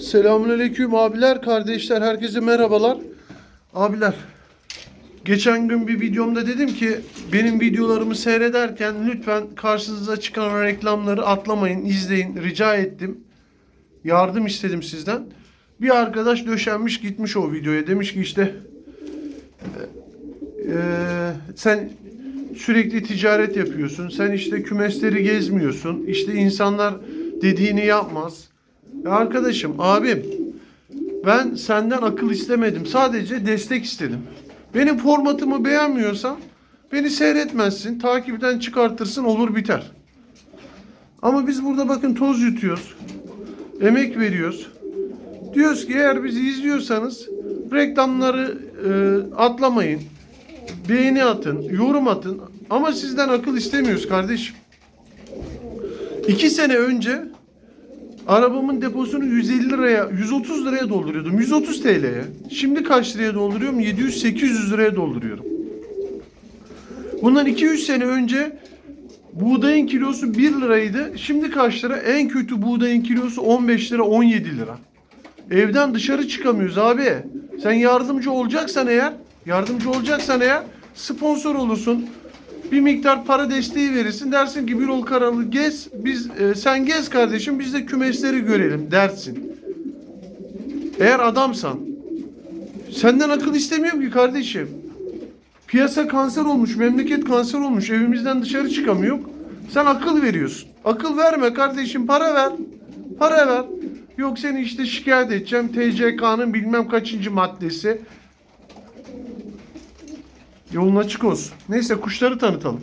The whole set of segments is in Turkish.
Selamünaleyküm abiler, kardeşler, herkese merhabalar. Abiler, geçen gün bir videomda dedim ki benim videolarımı seyrederken lütfen karşınıza çıkan reklamları atlamayın, izleyin. Rica ettim. Yardım istedim sizden. Bir arkadaş döşenmiş gitmiş o videoya. Demiş ki işte eee, sen sürekli ticaret yapıyorsun. Sen işte kümesleri gezmiyorsun. İşte insanlar dediğini yapmaz. Ya arkadaşım, abim ben senden akıl istemedim. Sadece destek istedim. Benim formatımı beğenmiyorsan beni seyretmezsin, takipten çıkartırsın olur biter. Ama biz burada bakın toz yutuyoruz. Emek veriyoruz. Diyoruz ki eğer bizi izliyorsanız reklamları e, atlamayın. Beğeni atın, yorum atın. Ama sizden akıl istemiyoruz kardeşim. İki sene önce arabamın deposunu 150 liraya, 130 liraya dolduruyordum. 130 TL'ye. Şimdi kaç liraya dolduruyorum? 700-800 liraya dolduruyorum. Bundan 200 sene önce buğdayın kilosu 1 liraydı. Şimdi kaç lira? En kötü buğdayın kilosu 15 lira, 17 lira. Evden dışarı çıkamıyoruz abi. Sen yardımcı olacaksan eğer, yardımcı olacaksan eğer sponsor olursun. Bir miktar para desteği verirsin. Dersin ki bir yol karalı gez. Biz e, sen gez kardeşim biz de kümesleri görelim dersin. Eğer adamsan. Senden akıl istemiyorum ki kardeşim. Piyasa kanser olmuş, memleket kanser olmuş. Evimizden dışarı çıkamıyor. Sen akıl veriyorsun. Akıl verme kardeşim, para ver. Para ver. Yok seni işte şikayet edeceğim. TCK'nın bilmem kaçıncı maddesi. Yolun açık olsun. Neyse kuşları tanıtalım.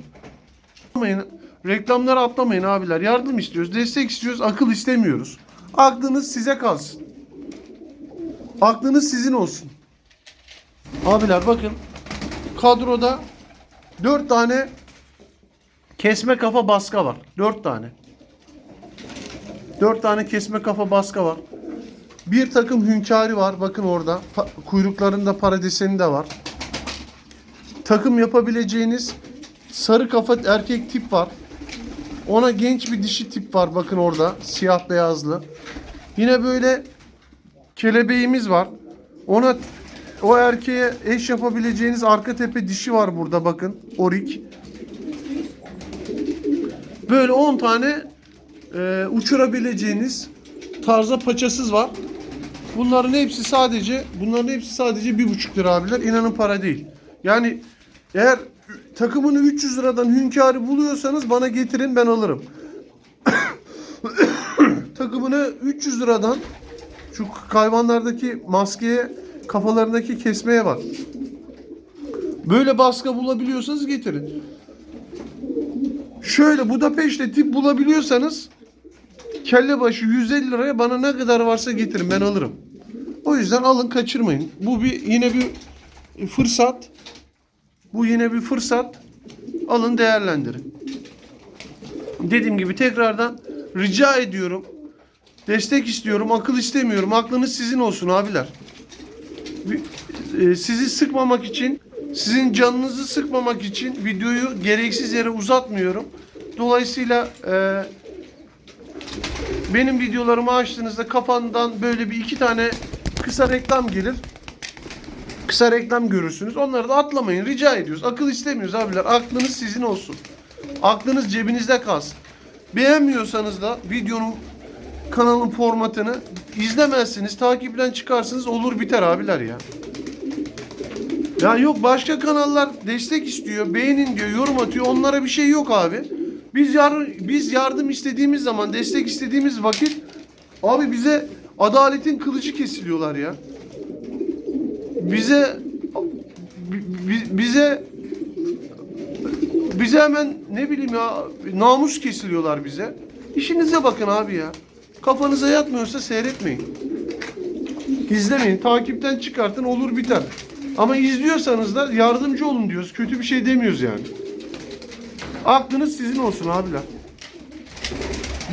Atlamayın. Reklamları atlamayın abiler. Yardım istiyoruz, destek istiyoruz, akıl istemiyoruz. Aklınız size kalsın. Aklınız sizin olsun. Abiler bakın. Kadroda 4 tane kesme kafa baska var. 4 tane. 4 tane kesme kafa baska var. Bir takım hünkâri var. Bakın orada. Pa- kuyruklarında para deseni de var. Takım yapabileceğiniz sarı kafa erkek tip var. Ona genç bir dişi tip var. Bakın orada. Siyah beyazlı. Yine böyle kelebeğimiz var. Ona o erkeğe eş yapabileceğiniz arka tepe dişi var burada bakın. Orik. Böyle 10 tane e, uçurabileceğiniz tarzda paçasız var. Bunların hepsi sadece bunların hepsi sadece bir buçuk lira abiler. İnanın para değil. Yani eğer takımını 300 liradan hünkârı buluyorsanız bana getirin ben alırım. takımını 300 liradan şu hayvanlardaki maskeye kafalarındaki kesmeye bak. Böyle baska bulabiliyorsanız getirin. Şöyle Budapeşte tip bulabiliyorsanız kelle başı 150 liraya bana ne kadar varsa getirin ben alırım. O yüzden alın kaçırmayın. Bu bir yine bir fırsat. Bu yine bir fırsat. Alın değerlendirin. Dediğim gibi tekrardan rica ediyorum. Destek istiyorum, akıl istemiyorum. Aklınız sizin olsun abiler. E, Sizi sıkmamak için, sizin canınızı sıkmamak için videoyu gereksiz yere uzatmıyorum. Dolayısıyla e, benim videolarımı açtığınızda kafandan böyle bir iki tane kısa reklam gelir. Kısa reklam görürsünüz. Onları da atlamayın. Rica ediyoruz. Akıl istemiyoruz abiler. Aklınız sizin olsun. Aklınız cebinizde kalsın. Beğenmiyorsanız da videonun kanalın formatını izlemezsiniz. Takipten çıkarsınız. Olur biter abiler ya. Ya yok başka kanallar destek istiyor, beğenin diyor, yorum atıyor. Onlara bir şey yok abi. Biz yar biz yardım istediğimiz zaman, destek istediğimiz vakit abi bize adaletin kılıcı kesiliyorlar ya. Bize bi- bi- bize bize hemen ne bileyim ya namus kesiliyorlar bize. İşinize bakın abi ya. Kafanıza yatmıyorsa seyretmeyin. İzlemeyin. Takipten çıkartın olur biter. Ama izliyorsanız da yardımcı olun diyoruz. Kötü bir şey demiyoruz yani. Aklınız sizin olsun abiler.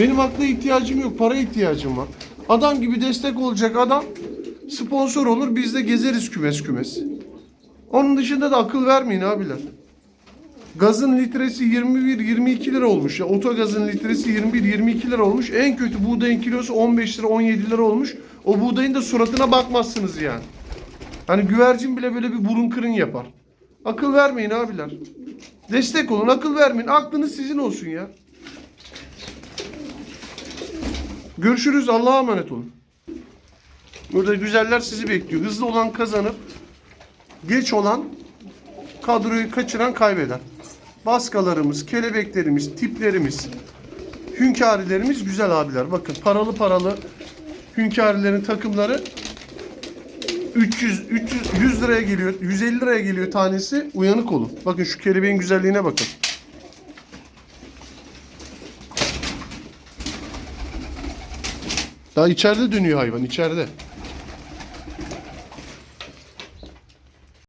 Benim akla ihtiyacım yok. Para ihtiyacım var. Adam gibi destek olacak adam sponsor olur. Biz de gezeriz kümes kümes. Onun dışında da akıl vermeyin abiler. Gazın litresi 21-22 lira olmuş ya. Otogazın litresi 21-22 lira olmuş. En kötü buğdayın kilosu 15 lira 17 lira olmuş. O buğdayın da suratına bakmazsınız yani. Hani güvercin bile böyle bir burun kırın yapar. Akıl vermeyin abiler. Destek olun, akıl vermeyin. Aklınız sizin olsun ya. Görüşürüz. Allah'a emanet olun. Burada güzeller sizi bekliyor. Hızlı olan kazanıp geç olan kadroyu kaçıran kaybeder. Baskalarımız, kelebeklerimiz, tiplerimiz, hünkârilerimiz güzel abiler. Bakın paralı paralı hünkârilerin takımları 300, 300, 100 liraya geliyor, 150 liraya geliyor tanesi. Uyanık olun. Bakın şu kelebeğin güzelliğine bakın. Daha içeride dönüyor hayvan, içeride.